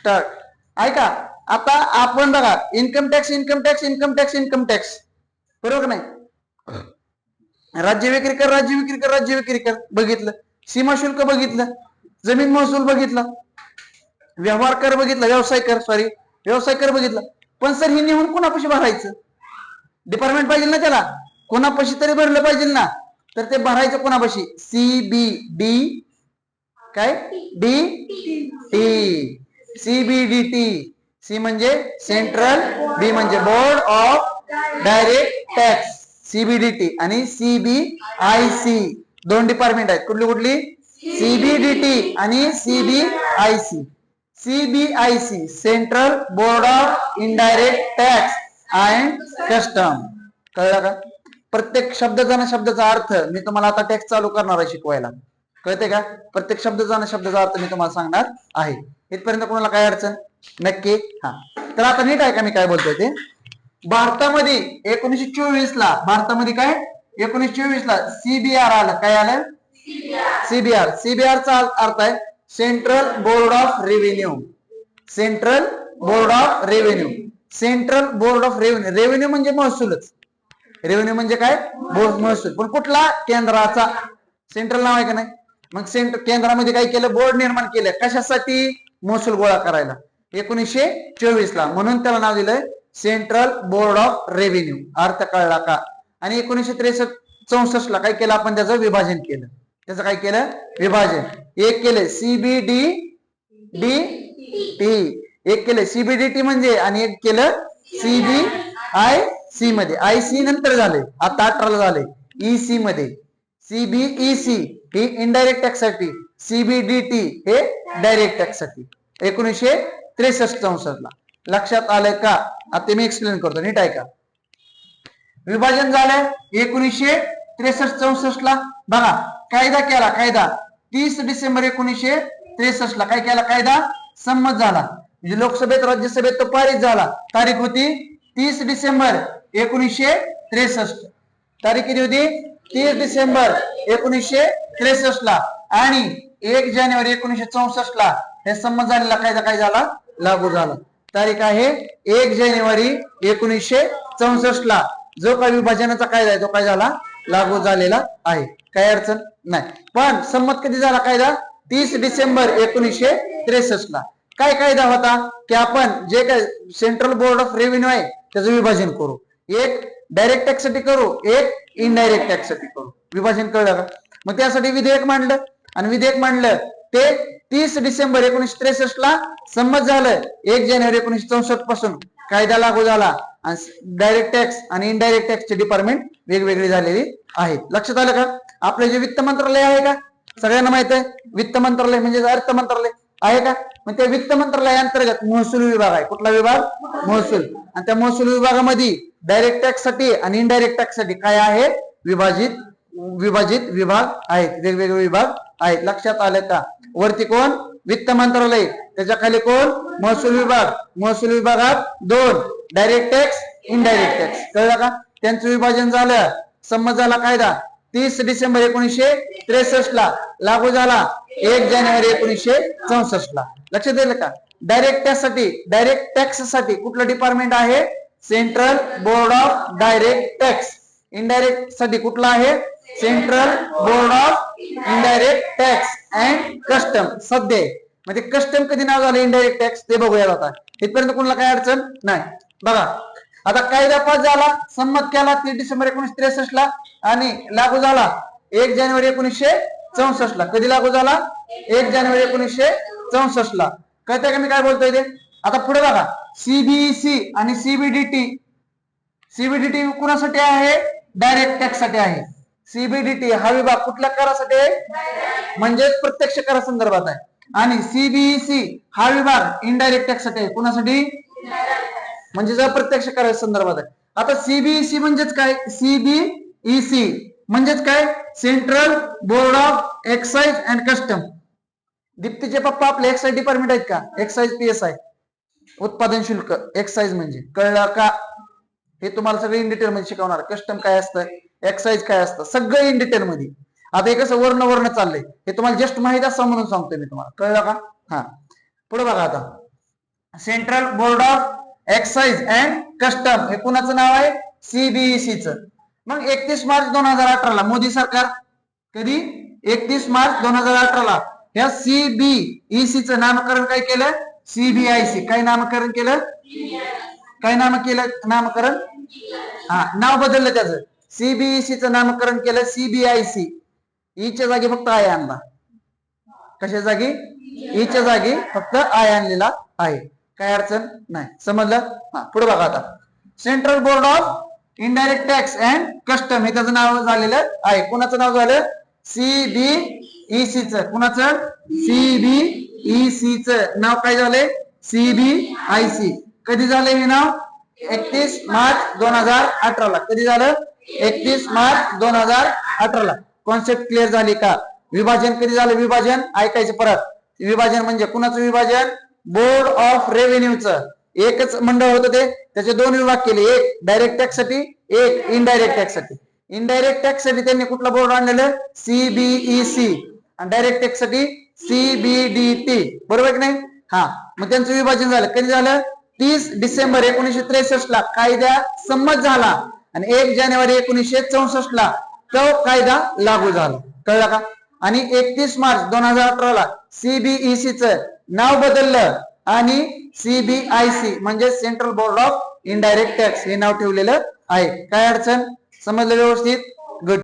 Start ऐका आता आपण बघा income tax income tax income tax income tax बरोबर नाही? राज्य विक्री कर राज्य विक्री कर राज्य विक्री कर. बघितलं. सीमा शुल्क बघितलं. जमीन महसूल बघितला. व्यवहार कर बघितला. व्यवसाय कर सॉरी व्यवसाय कर बघितला. पण सर हे नेऊन कोणापाशी भरायचं? डिपार्टमेंट पाहिजे ना त्याला? कोणापाशी तरी भरलं पाहिजे ना? तर ते भरायचं कोणापाशी? सी बी डी काय? D T C B D T C म्हणजे सेंट्रल बी म्हणजे board of direct tax CBDT आणि सीबीआयसी दोन डिपार्टमेंट आहेत. कुठली कुठली? सीबीडीटी आणि CBIC CBIC central board of indirect tax and custom कळलं का? प्रत्येक शब्दाचा ना शब्दाचा अर्थ मी तुम्हाला आता टॅक्स चालू करणार आहे शिकवायला. कळते का? प्रत्येक शब्दाचा ना शब्दाचा अर्थ मी तुम्हाला सांगणार आहे. इथपर्यंत कोणाला काय अडचण? नक्की? हा. तर आता नीट आहे का मी काय बोलतोय ते. भारतामध्ये एकोणीसशे चोवीस ला भारतामध्ये काय? एकोणीसशे चोवीस ला सीबीआर आलं. काय आलं? सीबीआर सीबीआर चा अर्थ आहे central board of revenue central board of revenue central board of revenue revenue म्हणजे महसूलच. रेव्हेन्यू म्हणजे काय? बोर्ड महसूल. पण कुठला केंद्राचा? सेंट्रल नाव आहे का नाही? मग सेंट्र केंद्रामध्ये काय केलं? बोर्ड निर्माण केलं. कशासाठी? महसूल गोळा करायला. एकोणीसशे चोवीस ला. म्हणून त्याला नाव दिलंय सेंट्रल बोर्ड ऑफ रेव्हेन्यू. अर्थ कळला का? आणि एकोणीसशे त्रेसष्ट चौसष्ट ला काय केलं? आपण त्याचं विभाजन केलं. त्याचं काय केलं? विभाजन. एक केलं सीबीडी डी टी एक केलं सीबीडीटी म्हणजे आणि एक केलं सीबी आय सी मध्ये. आय सी नंतर झाले. आता अठराला झाले. ई सी मध्ये. सीबीईसी ही इनडायरेक्ट टॅक्ससाठी सीबीडीटी हे डायरेक्ट टॅक्ससाठी. एकोणीसशे त्रेसष्ट चौसष्ट ला लक्षात आलंय का? आता मी एक्सप्लेन करतो नीट ऐका. विभाजन झालंय एकोणीसशे त्रेसष्ट चौसष्ट ला बघा कायदा केला कायदा. तीस डिसेंबर एकोणीसशे त्रेसष्ट ला काय केला कायदा? संमत झाला. म्हणजे लोकसभेत राज्यसभेत तो पारित झाला. तारीख होती तीस डिसेंबर एकोणीसशे त्रेसष्ट. तारीख किती होती? तीस डिसेंबर एकोणीसशे त्रेसष्ट ला. आणि एक जानेवारी एकोणीशे चौसष्ट ला हे संमत झालेला कायदा काय झाला? लागू झाला. तारीख आहे एक जानेवारी एकोणीसशे चौसष्ट ला. जो काय विभाजनाचा कायदा आहे तो काय झाला? लागू झालेला आहे. काय अडचण नाही. पण संमत कधी झाला कायदा? तीस डिसेंबर एकोणीसशे त्रेसष्ट ला. काय कायदा होता? की आपण जे काय सेंट्रल बोर्ड ऑफ रेव्हेन्यू आहे त्याचं विभाजन करू. एक डायरेक्ट टॅक्ससाठी करू एक इनडायरेक्ट टॅक्ससाठी करू. विभाजन कळलं का? मग त्यासाठी विधेयक मांडलं. आणि विधेयक मांडलं ते तीस डिसेंबर एकोणीशे त्रेसष्ट ला संमत झालं. एक जानेवारी एकोणीशे चौसष्टपासून कायदा लागू झाला. आणि डायरेक्ट टॅक्स आणि इनडायरेक्ट टॅक्सचे डिपार्टमेंट वेगवेगळी झालेली आहेत लक्षात आलं का? आपलं जे वित्त मंत्रालय आहे का? सगळ्यांना माहीत आहे? वित्त मंत्रालय म्हणजे अर्थ मंत्रालय आहे का? मग त्या वित्त मंत्रालयाअंतर्गत महसूल विभाग आहे. कुठला विभाग? महसूल. आणि त्या महसूल विभागामध्ये डायरेक्ट टॅक्ससाठी आणि इनडायरेक्ट टॅक्ससाठी काय आहे? विभाजित विभाजित विभाग आहेत वेगवेगळे विभाग आहेत. लक्षात आले का? वरती कोण? वित्त मंत्रालय. त्याच्याखाली कोण? महसूल विभाग. महसूल विभागात दोन. डायरेक्ट टॅक्स इनडायरेक्ट टॅक्स कळलं का? त्यांचं विभाजन झालं. संमत झाला कायदा. तीस डिसेंबर एकोणीसशे त्रेसष्ट ला लागू झाला. एक जानेवारी एकोणीसशे चौसष्ट ला. लक्षात येईल का? डायरेक्ट टॅक्ससाठी डायरेक्ट टॅक्ससाठी कुठलं डिपार्टमेंट आहे? Central board of direct tax इनडायरेक्टसाठी कुठला आहे? Central board of indirect tax and custom सध्या आहे. म्हणजे कस्टम कधी नाव झालं इनडायरेक्ट टॅक्स ते बघूया आता. इथपर्यंत कोणाला काय अडचण? नाही. बघा. आता कायदा पास झाला संमत केला तीस डिसेंबर एकोणीशे त्रेसष्ट ला आणि लागू झाला एक जानेवारी एकोणीसशे चौसष्ट ला. कधी लागू झाला? एक जानेवारी एकोणीसशे चौसष्ट ला. कळतंय का मी काय बोलतोय ते? आता पुढे बघा. सीबीईसी आणि सीबीडीटी सीबीडीटी कुणासाठी आहे? डायरेक्ट टॅक्ससाठी आहे. सीबीडीटी हा विभाग कुठल्या करासाठी आहे? म्हणजेच प्रत्यक्ष करा संदर्भात आहे. आणि सीबीईसी हा विभाग इनडायरेक्ट टॅक्ससाठी आहे. कुणासाठी? म्हणजे जर प्रत्यक्ष करा संदर्भात आहे. आता सीबीईसी म्हणजेच काय? सीबीईसी म्हणजेच काय? Central board of excise and custom दीप्तीचे पप्पा आपले एक्साइज डिपार्टमेंट आहेत का? एक्साइज पी एस आय उत्पादन शुल्क. एक्साइज म्हणजे कळलं का? हे तुम्हाला सगळं इन डिटेल मध्ये शिकवणार. कस्टम काय असतं? एक्साइज काय असतं? सगळं इन डिटेल मध्ये. आता हे कसं वर्ण वर्ण चाललंय. हे तुम्हाला जस्ट माहीत असं म्हणून सांगतोय मी तुम्हाला. कळलं का? हा. पुढे बघा आता. Central board of excise and custom हे कुणाचं नाव आहे? सीबीईसी च. मग एकतीस मार्च दोन हजार अठराला मोदी सरकार? कधी? एकतीस मार्च दोन हजार अठराला. ह्या सीबीईसी च नामकरण काय केलं? सीबीआयसी काय नामकरण केलं? काय नाम केलं नामकरण? हा नाव बदललं त्याचं. सीबीएसई च नामकरण केलं सीबीआयसी ईच्या जागी फक्त आय आणला. कशा जागी? ईच्या जागी फक्त आय आणलेला आहे. काय अडचण? नाही. समजलं? हा पुढे बघा आता. Central board of indirect tax and custom हे त्याचं नाव झालेलं आहे. कुणाचं नाव झालं? सीबीईसी च. कुणाचं? सीबीईसी च. नाव काय झालंय? सीबीआयसी कधी झालं हे नाव? एकतीस मार्च दोन हजार अठराला. कधी झालं? एकतीस मार्च दोन हजार अठराला. कॉन्सेप्ट क्लिअर झाली का? विभाजन कधी झालं? विभाजन? ऐकायचं परत. विभाजन म्हणजे कुणाचं विभाजन? बोर्ड ऑफ रेव्हेन्यूचं एकच मंडळ होतं ते. त्याचे दोन विभाग केले. एक डायरेक्ट टॅक्ससाठी एक इनडायरेक्ट टॅक्ससाठी. इनडायरेक्ट टॅक्ससाठी त्यांनी कुठला बोर्ड आणलेलं? सीबीईसी आणि डायरेक्ट टॅक्ससाठी सीबीडीटी बरोबर की नाही? हा. मग त्यांचं विभाजन झालं. कधी झालं? तीस डिसेंबर एकोणीसशे त्रेसष्ट ला कायदा संमत झाला आणि एक जानेवारी एकोणीसशे चौसष्ट ला तो कायदा लागू झाला. कळला का? आणि एकतीस मार्च दोन हजार अठरा ला सीबीईसी च नाव बदललं आणि सीबीआयसी म्हणजे central board of indirect tax हे नाव ठेवलेलं आहे. काय अडचण? समजलं व्यवस्थित?